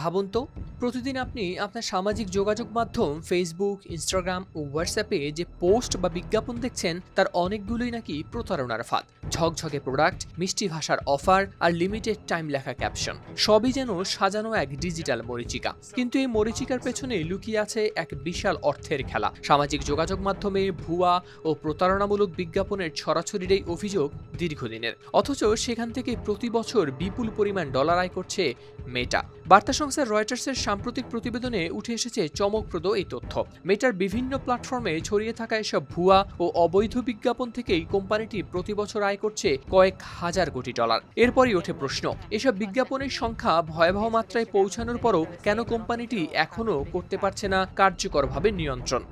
ভাবুন তো, প্রতিদিন আপনি আপনার সামাজিক যোগাযোগ মাধ্যম ফেসবুক ইনস্টাগ্রাম ও হোয়াটসঅ্যাপে যে পোস্ট বা বিজ্ঞাপন দেখছেন, তার অনেকগুলোই নাকি প্রতারণার ফাঁদ। ঝকঝকে প্রোডাক্ট মিষ্টি ভাষার অফার আর লিমিটেড টাইম লেখা ক্যাপশন সবই যেন সাজানো এক ডিজিটাল মরিচিকা। কিন্তু এই মরিচিকার পেছনে লুকিয়ে আছে এক বিশাল অর্থের খেলা। সামাজিক যোগাযোগ মাধ্যমে ভুয়া ও প্রতারণামূলক বিজ্ঞাপনের ছড়াছড়ির এই অভিযোগ দীর্ঘদিনের। অথচ সেখান থেকে প্রতি বছর বিপুল পরিমাণ ডলার আয় করছে মেটা বার্তা সংস্থা রয়টার্সের সাম্প্রতিক প্রতিবেদনে উঠে এসেছে চমকপ্রদ এই তথ্য। মেটার বিভিন্ন প্ল্যাটফর্মে ছড়িয়ে থাকা এসব ভুয়া ও অবৈধ বিজ্ঞাপন থেকেই কোম্পানিটি প্রতি বছর আয় করছে কয়েক হাজার কোটি ডলার। এরপরই ওঠে প্রশ্ন, এসব বিজ্ঞাপনের সংখ্যা ভয়াবহ মাত্রায় পৌঁছানোর পরও কেন কোম্পানিটি এখনও করতে পারছে না কার্যকরভাবে নিয়ন্ত্রণ?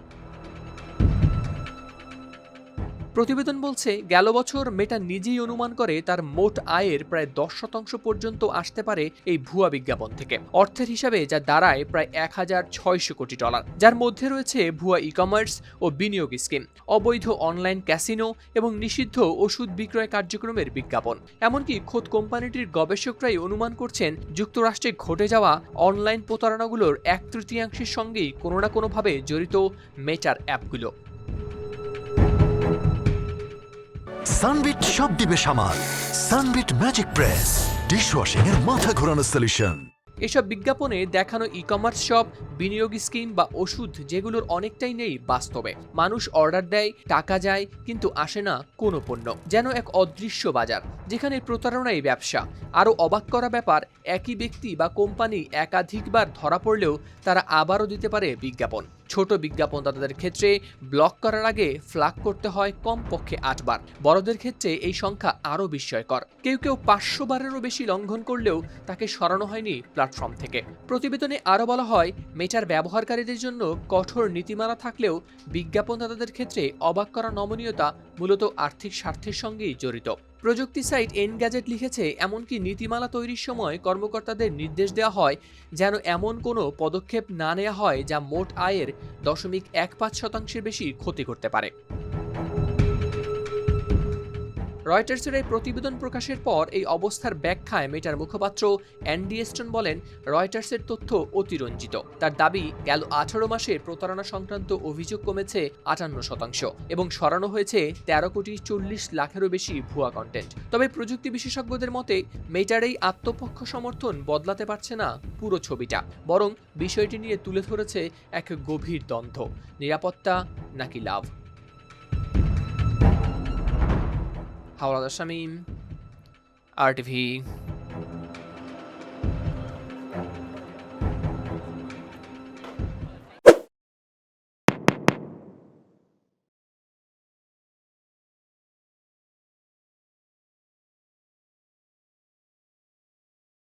প্রতিবেদন বলছে, গেল বছর মেটা নিজেই অনুমান করে তার মোট আয়ের প্রায় দশ শতাংশ পর্যন্ত আসতে পারে এই ভুয়া বিজ্ঞাপন থেকে। অর্থের হিসাবে যা দাঁড়ায় প্রায় এক হাজার ছয়শো কোটি ডলার। যার মধ্যে রয়েছে ভুয়া ই কমার্স ও বিনিয়োগ স্কিম, অবৈধ অনলাইন ক্যাসিনো এবং নিষিদ্ধ ওষুধ বিক্রয় কার্যক্রমের বিজ্ঞাপন। এমনকি খোদ কোম্পানিটির গবেষকরাই অনুমান করছেন, যুক্তরাষ্ট্রে ঘটে যাওয়া অনলাইন প্রতারণাগুলোর এক তৃতীয়াংশের সঙ্গেই কোনো না কোনোভাবে জড়িত মেটার অ্যাপগুলো। সানবিট সব দিবে সামাল। সানবিট ম্যাজিক প্রেস ডিশওয়াশিং এর মাথা ঘোরানো সলিউশন এসব বিজ্ঞাপনে দেখানো ই কমার্স শপ বিনিয়োগ স্কিম বা ওষুধ যেগুলোর অনেকটাই নেই বাস্তবে। মানুষ অর্ডার দেয়, টাকা যায়, কিন্তু আসে না কোনো পণ্য। যেন এক অদৃশ্য বাজার, যেখানে প্রতারণাই ব্যবসা। আরও অবাক করা ব্যাপার, একই ব্যক্তি বা কোম্পানি একাধিকবার ধরা পড়লেও তারা আবারও দিতে পারে বিজ্ঞাপন। ছোট বিজ্ঞাপনদাতাদের ক্ষেত্রে ব্লক করার আগে ফ্লাগ করতে হয় কমপক্ষে আটবার। বড়দের ক্ষেত্রে এই সংখ্যা আরও বিস্ময়কর। কেউ কেউ পাঁচশো বারেরও বেশি লঙ্ঘন করলেও তাকে সরানো হয়নি প্ল্যাটফর্ম থেকে। প্রতিবেদনে আরও বলা হয় মেটার ব্যবহারকারীদের জন্য কঠোর নীতিমালা থাকলেও বিজ্ঞাপনদাতাদের ক্ষেত্রে অবাক করা নমনীয়তা মূলত আর্থিক স্বার্থের সঙ্গেই জড়িত। প্রযুক্তি সাইট এন গ্যাজেট লিখেছে, এমনকি নীতিমালা তৈরির সময় কর্মকর্তাদের নির্দেশ দেওয়া হয় যেন এমন কোনো পদক্ষেপ না নেওয়া হয় যা মোট আয়ের দশমিক এক পাঁচ শতাংশের বেশি ক্ষতি করতে পারে। রয়টার্সের এই প্রতিবেদন প্রকাশের পর এই অবস্থার ব্যাখ্যায় মেটার মুখপাত্র অ্যান্ডি এস্টন বলেন, রয়টার্সের তথ্য অতিরঞ্জিত। তার দাবি, গেল আঠারো মাসে প্রতারণা সংক্রান্ত অভিযোগ কমেছে আটান্ন শতাংশ এবং সরানো হয়েছে তেরো কোটি চল্লিশ লাখেরও বেশি ভুয়া কন্টেন্ট তবে প্রযুক্তি বিশেষজ্ঞদের মতে, মেটার এই আত্মপক্ষ সমর্থন বদলাতে পারছে না পুরো ছবিটা, বরং বিষয়টি নিয়ে তুলে ধরেছে এক গভীর দ্বন্দ্ব, নিরাপত্তা নাকি লাভ? Hawladar Shamim R TV